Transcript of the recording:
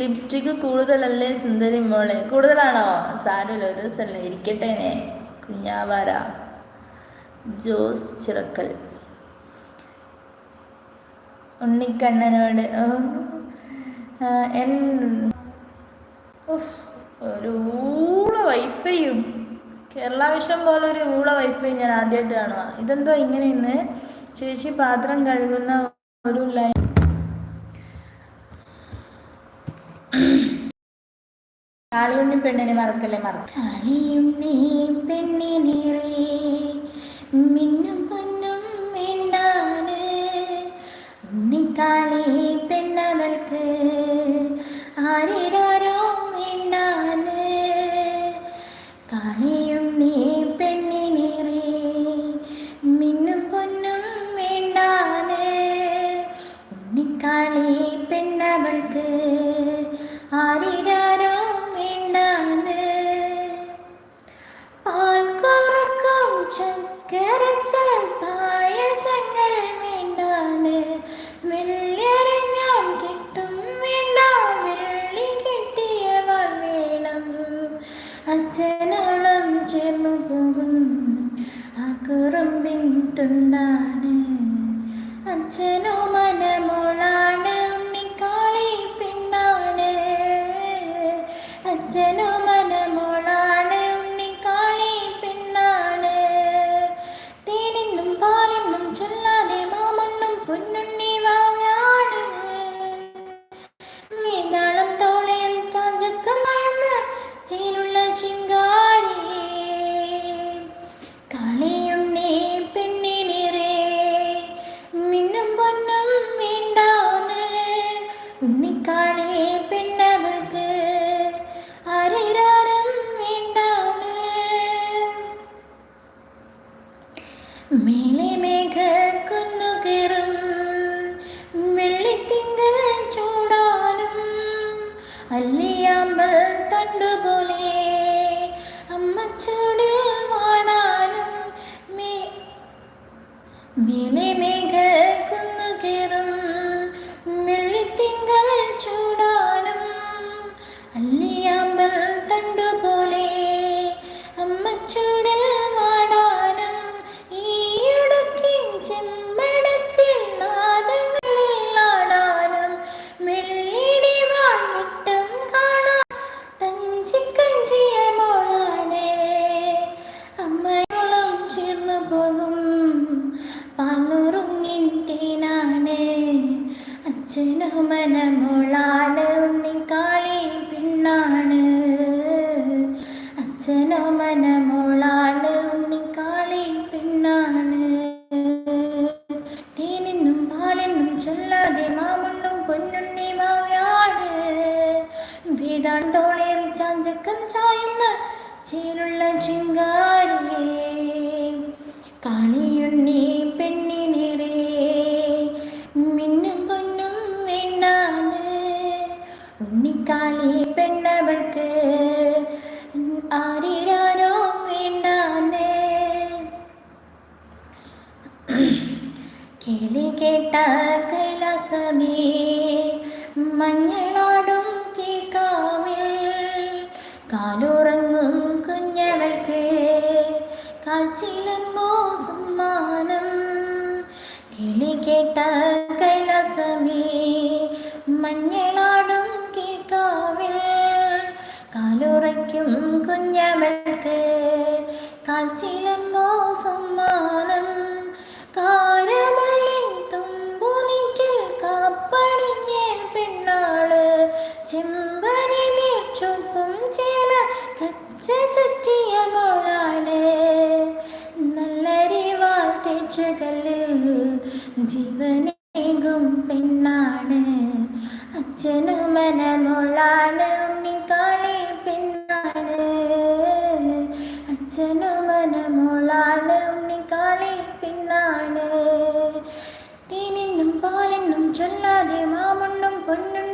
Lipstick കൂടുതലല്ലേ സുന്ദരി മോളെ? കൂടുതലാണോ? സാരമില്ല ഒരു ദിവസമല്ലേ ഇരിക്കട്ടേനെ കുഞ്ഞാവാര. ജോസ് ചിറക്കൽ. ഉണ്ണിക്കണ്ണനോട് എൻ ഒരു ഊള വൈഫൈയും. കേരള വിഷം പോലെ ഒരു ഊള വൈഫൈ ഞാൻ ആദ്യമായിട്ട് കാണുക ഇതെന്തോ ഇങ്ങനെ ഇന്ന് ചേച്ചി പാത്രം കഴുകുന്ന ഒരു ലൈൻ കാളിയുണ്ണി പെണ്ണിനെ മറക്കല്ലേ മറക്ക. കാളിയുണ്ണി പെണ്ണിനിറേ മിന്നും പൊന്നും വേണ്ടാന് ഉണ്ണിക്കാളി പെണ്ണകൾക്ക് ആരിരാരോ കുറുമ്പിൻ തുണ്ടാണ് അച്ഛനോ മനമോളാണ് ഉണ്ണിക്കാളി പെണ്ണാണ്. അച്ഛനോ അച്ഛനോ മനമോളാണ് ഉണ്ണിക്കാളി പിണ്ണാണ്. അച്ഛനുമനമുളാണ് ഉണ്ണിക്കാളി പിണ്ണാണ്. തേനിന്നും പാലെന്നും ചൊല്ലാതെ മാമണ്ണും പൊന്നുണ്ണി മാവയാണ് വേദാന്തോളേറി ചാഞ്ചക്കം ചായുന്ന ചേലുള്ള ചിങ്കാരിയെ കാണിയുണ്ണി പെണ്ണിനിറേ കേട്ട കൈലാസമേ മഞ്ഞളാടും കീഴ്ക്കാവിൽ കാലുറയ്ക്കും കുഞ്ഞമൾക്ക് കാൽച്ചിലമ്പോ സമ്മാനം കാരമുള്ളിൻ തുമ്പുനീറ്റിൽ കാപ്പണിഞ്ഞ പെണ്ണാൾ ചെമ്പനി നീച്ചും ചേല കച്ച ചുറ്റിയ മോളാണ്. നല്ലരിവാൾ തേച്ചുകല്ലിൽ ജീവനേകും പെണ്ണാണ്. അച്ഛനു മനമുള്ളാണ് ഉണ്ണിക്കാളി പെണ്ണാണ്. അച്ഛനു മനമുള്ളാണ് ഉണ്ണിക്കാളി പെണ്ണാണ്. തേനിന്നും പാലെന്നും ചൊല്ലാതെ മാമണ്ണും പൊന്നും